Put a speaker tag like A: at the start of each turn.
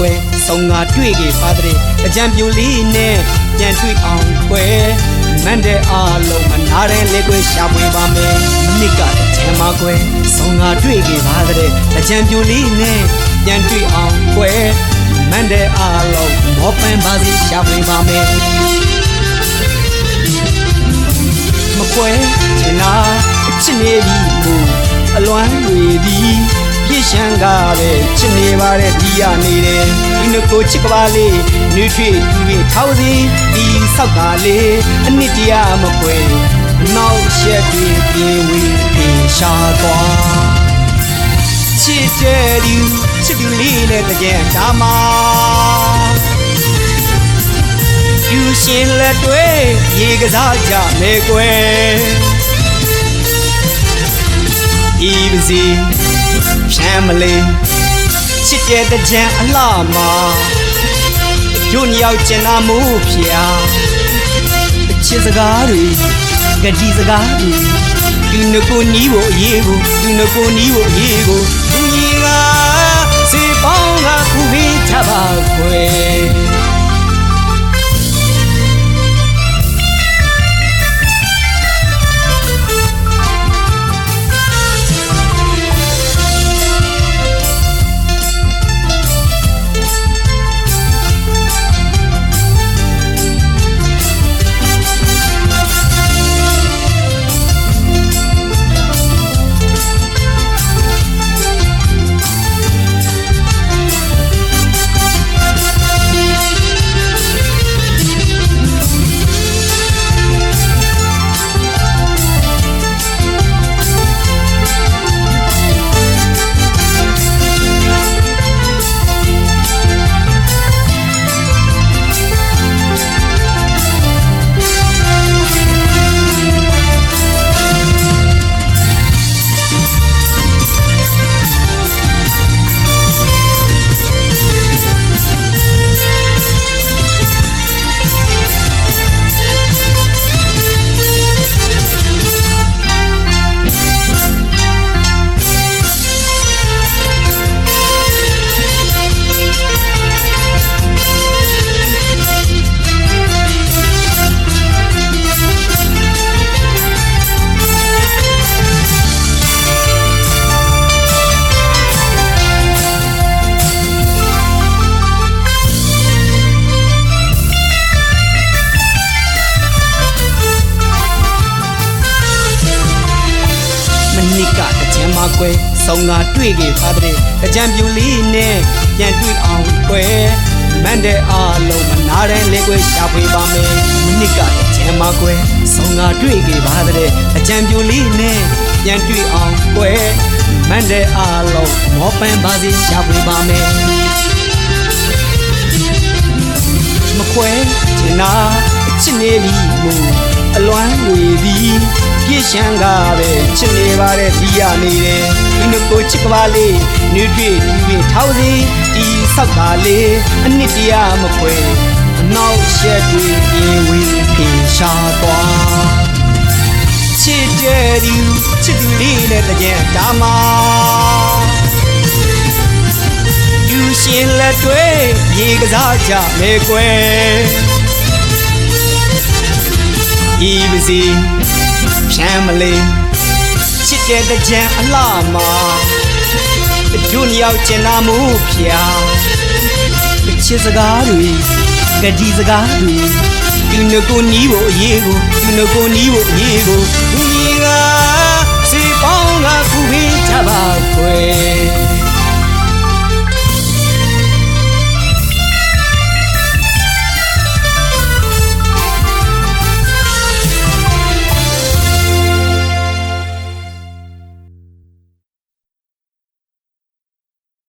A: ကွယ်ဆုံးငါတွေ့ခဲ့ပါတဲ့အကြံပြိုလေးနဲ့ပြန်တွေ့အောင်ကွယ်မန်တဲ့အားလုံးမနာတဲ့လေကွယ်ရှာဖွေပါမယ်မိကတကြံမကွယ်ဆုံးငါတွေ့ခဲ့ပါတဲ့အကြံပြိုလေးနဲ့ပြန်တွေ့အောင်ကွယ်မန်တဲ့အားလုံးမောပန်းပါစီရှာဖွေပါမယ်မကွယ်ချင်နာချစ်နေပြီမူအလွမ်းတွေသည်ပြည့် ရှမ်းကားပဲချစ်နေပါတဲ့ဒီရနေတယ်ဒီနကိုချစ်ကပါလေးနှွေထွေယူပြီးထောက်စီဒီဆောက်ကလေးအနှစ်တရာမကွယ်နောက်ရှက်တွေပြေဝေးပြေရှာသွားချစ်တဲ့သူချစ်သူလေးနဲ့တကြံဒါမှာယူရှင်လက်တွေရေကစားကြမယ်ကွယ်ဤပစီ ဖြမ်းမလေးချစ်တဲ့တကြံအလှမှာတို့ညောက်ကျင်နာမှုဖျားချစ်စကားတွေဂတိစကားတွေဒီနကိုနီးဖို့အရေးကိုဒီနကိုနီးဖို့အရေးကိုသူကြီးကစေပေါင်းကခုပေးချပါခွေ မှာကွယ်ဆုံးငါတွေ့ခဲ့ပါတဲ့အကြံပြူလေးနဲ့ပြန်တွေ့အောင်ကွယ်မန်တဲ့အားလုံးမနာတဲ့လေကွယ်ရှာဖွေပါမယ်မနစ်ကတကြံမှာကွယ်ဆုံးငါတွေ့ခဲ့ပါတဲ့အကြံပြူလေးနဲ့ပြန်တွေ့အောင်ကွယ်မန်တဲ့အားလုံးမောပန်းပါစီရှာဖွေပါမယ်မခွဲချင်နာချစ်နေပြီမူ အလွမ်းတွေသည်ပြည့်ရှမ်းကားပဲချစ်နေပါတဲ့ဒီရနေတယ်ဒီနကိုချစ်ကပါလေးနှွေတွေ့ဒီပြီးထောက်စီဒီဆောက်ကလေးအနှစ်တရာမခွဲအနောက်ရှက်တွေပြေးဝေးဖေရှားသွားချစ်တဲ့သူချစ်သူလေးနဲ့တကြံဒါမှာယူရှင်လက်တွေရေကစားကြမယ်ကွယ် ဤပစီဖြမ်းမလေးချစ်တဲ့ကြံအလှမှာတပြူလျောက်ကျင်နာမှုဖျားချစ်စကားတွေဂတိစကားတွေသူနှုတ်ကိုနီးဖို့အရေးကိုသူနှုတ်ကိုနီးဖို့အရေးကိုဒီကစေပေါင်းကခုဝေးကြပါ